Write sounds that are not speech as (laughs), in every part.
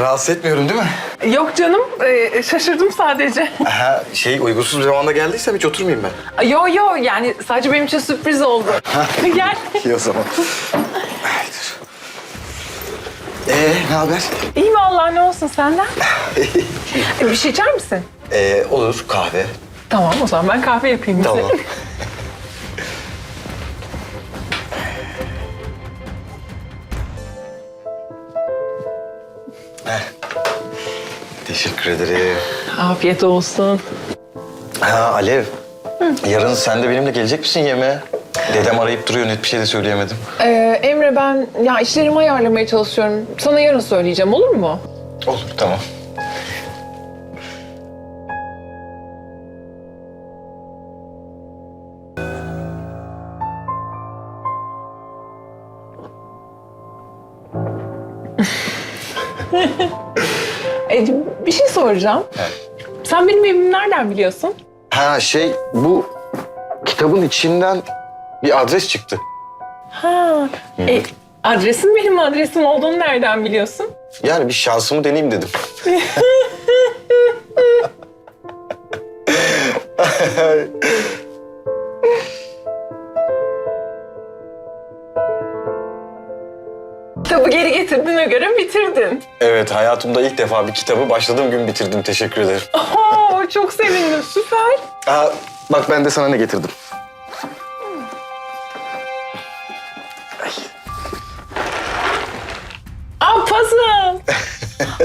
Rahatsız etmiyorum değil mi? Yok canım, e, şaşırdım sadece. (laughs) Ha, şey uygunsuz bir zamanda geldiysem hiç oturmayayım ben. yo yo, yani sadece benim için sürpriz oldu. (laughs) Gel. İyi o zaman. Ee, ne haber? İyi vallahi ne olsun senden? (laughs) E, Bir şey içer misin? Ee, olur kahve. Tamam o zaman ben kahve yapayım bize. Tamam. Teşekkür ederim. Afiyet olsun. Ha Alev. Yarın sen de benimle gelecek misin yemeğe? Dedem arayıp duruyor net bir şey de söyleyemedim. Ee, Emre ben ya işlerimi ayarlamaya çalışıyorum. Sana yarın söyleyeceğim olur mu? Olur tamam. (laughs) E, bir şey soracağım. Evet. Sen benim evimi nereden biliyorsun? Ha şey bu kitabın içinden bir adres çıktı. Ha. E, adresin benim adresim olduğunu nereden biliyorsun? Yani bir şansımı deneyeyim dedim. (laughs) (laughs) Kitabı geri getirdiğine göre bitirdin. Evet hayatımda ilk defa bir kitabı başladığım gün bitirdim. Teşekkür ederim. Oho, çok sevindim süper. Aa, bak ben de sana ne getirdim. Aa puzzle.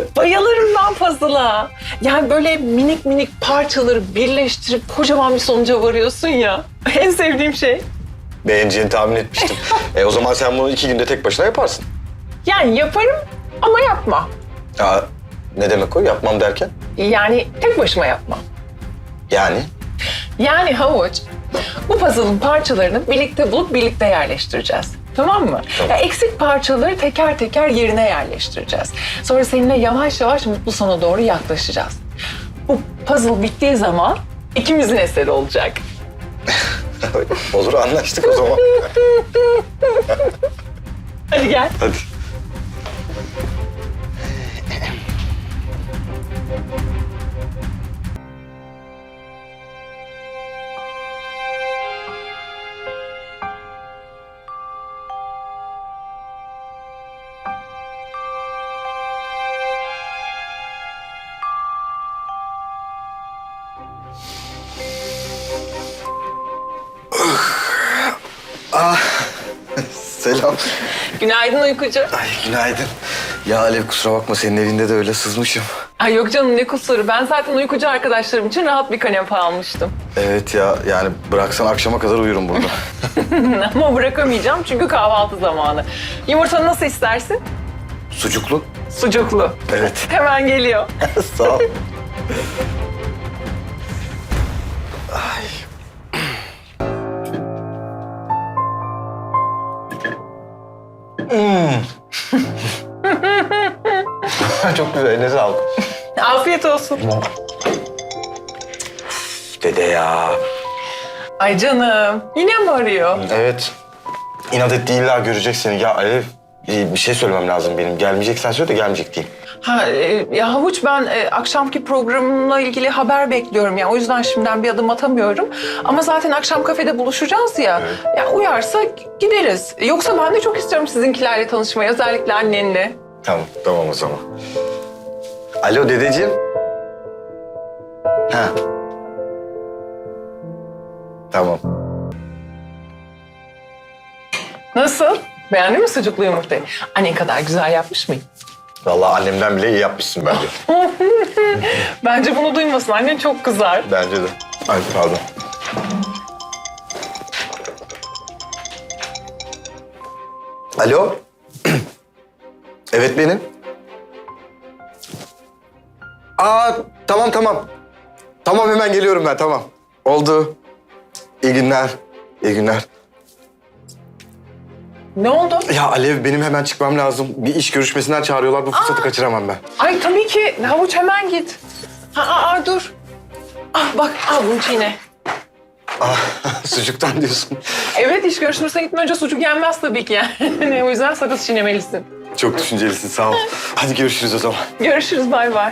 (laughs) Bayılırım ben puzzle'a. Yani böyle minik minik parçaları birleştirip kocaman bir sonuca varıyorsun ya. En sevdiğim şey. Beğeneceğini tahmin etmiştim. (laughs) e, o zaman sen bunu iki günde tek başına yaparsın. Yani yaparım ama yapma. Aa, ne demek o? Yapmam derken? Yani tek başıma yapmam. Yani? Yani havuç, bu puzzle'ın parçalarını birlikte bulup birlikte yerleştireceğiz. Tamam mı? Tamam. Ya eksik parçaları teker teker yerine yerleştireceğiz. Sonra seninle yavaş yavaş mutlu sona doğru yaklaşacağız. Bu puzzle bittiği zaman ikimizin eseri olacak. (laughs) Olur anlaştık o zaman. (laughs) Hadi gel. Hadi. Selam. Günaydın uykucu. Ay günaydın. Ya Alev kusura bakma senin evinde de öyle sızmışım. Ay yok canım ne kusuru. Ben zaten uykucu arkadaşlarım için rahat bir kanepe almıştım. Evet ya yani bıraksan akşama kadar uyurum burada. (laughs) (laughs) Ama bırakamayacağım çünkü kahvaltı zamanı. Yumurtanı nasıl istersin? Sucuklu. Sucuklu. Evet. Hemen geliyor. (laughs) Sağ ol. (laughs) Çok güzel, eline sağlık. Afiyet olsun. Dede ya. Ay canım. Yine mi arıyor? Evet. İnat etti illa görecek seni. Ya Alev bir şey söylemem lazım benim. Gelmeyeceksen söyle de gelmeyecek diyeyim. Ha, e, ya Havuç ben e, akşamki programımla ilgili haber bekliyorum ya. O yüzden şimdiden bir adım atamıyorum. Ama zaten akşam kafede buluşacağız ya. Ya uyarsa gideriz. Yoksa ben de çok istiyorum sizinkilerle tanışmayı. Özellikle annenle. Tamam, tamam o zaman. Alo dedeciğim. Ha. Tamam. Nasıl? Beğendin mi sucuklu yumurtayı? Annen kadar güzel yapmış mıyım? Vallahi annemden bile iyi yapmışsın bence. (laughs) Bence bunu duymasın. Annen çok kızar. bence de. Ay pardon. Alo. (clears throat) evet benim. Aa tamam tamam. Tamam hemen geliyorum ben tamam. Oldu. İyi günler. İyi günler. Ne oldu? Ya Alev benim hemen çıkmam lazım. Bir iş görüşmesinden çağırıyorlar. Bu fırsatı kaçıramam ben. Ay tabii ki. Havuç hemen git. Ha, aa, aa, dur. Ah bak al bunu çiğne. Ah, (laughs) sucuktan diyorsun. Evet iş görüşmesine gitmeden önce sucuk yenmez tabii ki yani. (laughs) o yüzden sakız çiğnemelisin. Çok düşüncelisin sağ ol. Hadi görüşürüz o zaman. Görüşürüz bay bay.